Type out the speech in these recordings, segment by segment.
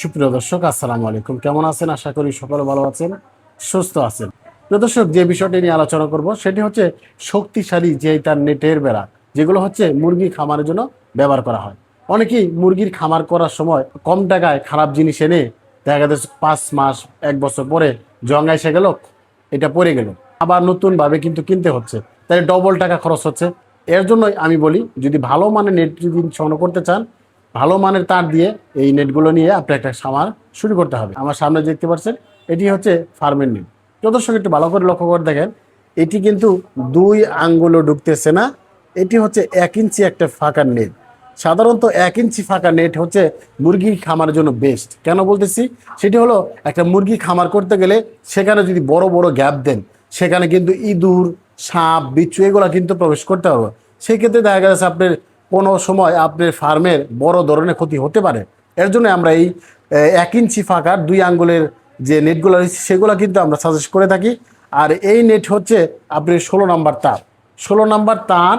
সুপ্রিয় দর্শক, আসসালামু আলাইকুম। কেমন আছেন? আশা করি সকলে ভালো আছেন, সুস্থ আছেন। প্রিয় দর্শক, যে বিষয়টি নিয়ে আলোচনা করব, সেটি হচ্ছে শক্তিশালী যে তার নেটের বেড়া, যেগুলো হচ্ছে মুরগি খামারের জন্য ব্যবহার করা হয়। অনেকেই মুরগির খামার করার সময় কম টাকায় খারাপ জিনিস এনে দেখা যাচ্ছে পাঁচ মাস, এক বছর পরে জঙ্গা এসে গেল, এটা পড়ে গেল। আবার নতুনভাবে কিন্তু কিনতে হচ্ছে, তাই ডবল টাকা খরচ হচ্ছে। এর জন্যই আমি বলি, যদি ভালো মানের নেট যদি সংগ্রহ করতে চান ভালো মানের তার দিয়ে এই নেটগুলো নিয়ে আপনি একটা খামার শুরু করতে হবে। আমার সামনে দেখতে পাচ্ছেন, এটি হচ্ছে ফার্মের নেট। দর্শক একটু ভালো করে লক্ষ্য করে দেখেন, এটি কিন্তু দুই আঙ্গুলও ঢুকতেছে না, এটি হচ্ছে এক ইঞ্চি একটা ফাঁকা নেট। সাধারণত এক ইঞ্চি ফাঁকা নেট হচ্ছে মুরগির খামারের জন্য বেস্ট কেন বলতেছি? সেটি হলো একটা মুরগি খামার করতে গেলে সেখানে যদি বড় বড় গ্যাপ দেন, সেখানে কিন্তু ইঁদুর, সাপ, বিচ্ছু, এগুলো কিন্তু প্রবেশ করতে পারবে সেক্ষেত্রে দেখা গেছে আপনার কোনো সময় আপনার ফার্মের বড় ধরনের ক্ষতি হতে পারে। এর জন্য আমরা এই এক ইঞ্চি ফাঁকার দুই আঙ্গুলের যে নেটগুলো রয়েছে, সেগুলো কিন্তু আমরা সাজেস্ট করে থাকি। আর এই নেট হচ্ছে আপনার ষোলো নাম্বার তার। ষোলো নাম্বার তার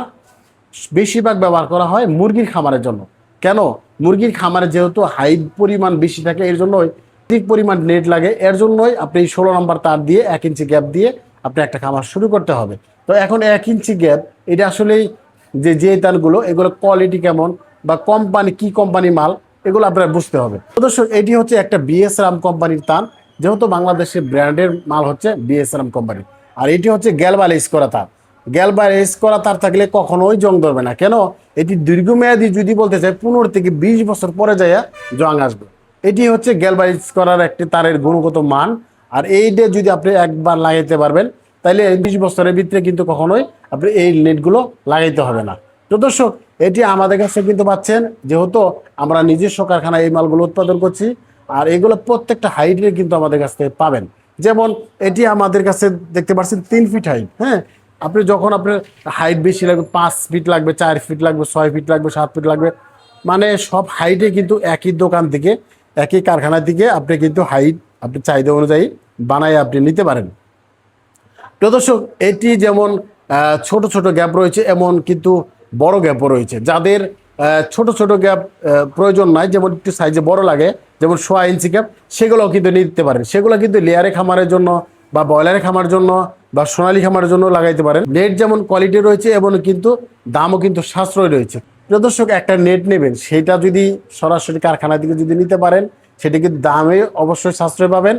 বেশিরভাগ ব্যবহার করা হয় মুরগির খামারের জন্য। কেন? মুরগির খামারে যেহেতু হাইট পরিমাণ বেশি থাকে, এর জন্যই ঠিক পরিমাণ নেট লাগে। এর জন্যই আপনি ষোলো নম্বর তার দিয়ে এক ইঞ্চি গ্যাপ দিয়ে আপনি একটা খামার শুরু করতে হবে। তো এখন এক ইঞ্চি গ্যাপ এটা আসলেই যে যে তারগুলো, এগুলো কোয়ালিটি কেমন বা কোম্পানি কি কোম্পানি মাল, এগুলো আপনার বুঝতে হবে। দর্শক, এটি হচ্ছে একটা বিএস রাম কোম্পানির তান যেহেতু বাংলাদেশের ব্র্যান্ডের মাল হচ্ছে বিএস রাম কোম্পানি আর এটি হচ্ছে গ্যালবালিস করা তার। গ্যালবালিস করা তার থাকলে কখনোই জং ধরবে না। কেন? এটি দীর্ঘমেয়াদী যদি বলতে চাই, পনেরো থেকে বিশ বছর পরে যাইয়া জং আসবে। এটি হচ্ছে গ্যালবালিস করার একটি তারের গুণগত মান। আর এইটা যদি আপনি একবার লাগাইতে পারবেন তাহলে বিশ বছরের ভিতরে কিন্তু কখনোই আপনি এই নেটগুলো লাগাইতে হবে না। তো দর্শক, এটি আমাদের কাছে কিন্তু পাচ্ছেন, যেহেতু আমরা নিজস্ব কারখানায় এই মালগুলো উৎপাদন করছি, আর এগুলো প্রত্যেকটা হাইটের কিন্তু আমাদের কাছ থেকে পাবেন। যেমন এটি আমাদের কাছে দেখতে পাচ্ছেন, তিন ফিট হাইট হ্যাঁ? আপনি যখন আপনার হাইট বেশি লাগবে, পাঁচ ফিট লাগবে, চার ফিট লাগবে, ছয় ফিট লাগবে, সাত ফিট লাগবে মানে সব হাইটে কিন্তু একই দোকান থেকে, একই কারখানা থেকে আপনি কিন্তু হাইট আপনি চাহিদা অনুযায়ী বানায় আপনি নিতে পারেন। প্রিয় দর্শক, এটি যেমন ছোট ছোট গ্যাপ রয়েছে, এমন কিন্তু বড় গ্যাপও রয়েছে। যাদের ছোট ছোট গ্যাপ প্রয়োজন নাই, যেমন একটু সাইজে বড় লাগে, যেমন সোয়া ইঞ্চি গ্যাপ সেগুলোও কিন্তু নিতে পারেন। সেগুলো কিন্তু লেয়ারে খামারের জন্য বা ব্রয়লারে খামার জন্য বা সোনালি খামারের জন্য লাগাইতে পারেন। নেট যেমন কোয়ালিটি রয়েছে এবং কিন্তু দামও কিন্তু সাশ্রয় রয়েছে। প্রিয় দর্শক, একটা নেট নেবেন, সেটা যদি সরাসরি কারখানা থেকে যদি নিতে পারেন, সেটি কিন্তু দামে অবশ্যই সাশ্রয় পাবেন।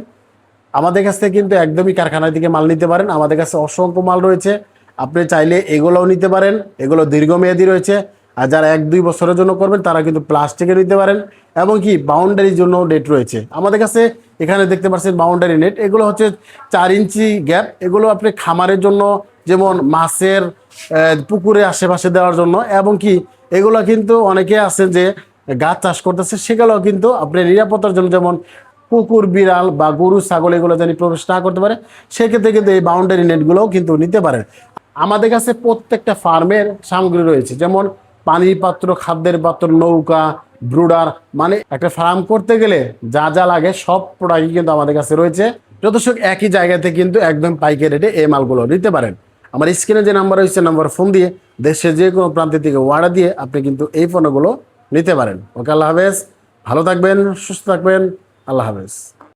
আমাদের কাছ থেকে কিন্তু একদমই কারখানা থেকে মাল নিতে পারেন। আমাদের কাছে অসংখ্য মাল রয়েছে। আপনি চাইলে এগুলোও নিতে পারেন, এগুলো দীর্ঘমেয়াদী রয়েছে। আর যারা এক দুই বছরের জন্য করবেন, তারা কিন্তু প্লাস্টিকের নিতে পারেন এবং কি বাউন্ডারির জন্য নেট রয়েছে। আমাদের কাছে এখানে দেখতে পাচ্ছেন বাউন্ডারি নেট এগুলো হচ্ছে চার ইঞ্চি গ্যাপ এগুলো আপনি খামারের জন্য, যেমন মাছের পুকুরে আশেপাশে দেওয়ার জন্য, এবং কি এগুলো কিন্তু অনেকে আছে যে গাছ চাষ করতেছে সেগুলো কিন্তু আপনি নিরাপত্তার জন্য, যেমন কুকুর বিড়াল বা গরু, ছাগল, এগুলো যেন প্রবেশ না করতে পারে, সেক্ষেত্রে কিন্তু এই বাউন্ডারি নেটগুলোও কিন্তু নিতে পারেন। আমাদের কাছে প্রত্যেকটা ফার্মের সামগ্রী রয়েছে। যেমন পানির পাত্র, খাদ্যের পাত্র, নৌকা, ব্রুডার মানে একটা ফার্ম করতে গেলে যা যা লাগে সব প্রোডাক্টই কিন্তু আমাদের কাছে রয়েছে। যথেষ্ট একই জায়গাতে কিন্তু একদম পাইকারি রেটে এই মালগুলো নিতে পারেন। আমার স্ক্রিনে যে নাম্বার রয়েছে নাম্বার ফোন দিয়ে দেশের যে কোনো প্রান্ত থেকে ওয়ার্ডার দিয়ে আপনি কিন্তু এই পণ্যগুলো নিতে পারেন। ওকে, আল্লাহ হাফেজ। ভালো থাকবেন, সুস্থ থাকবেন। আল্লাহ হাফেজ।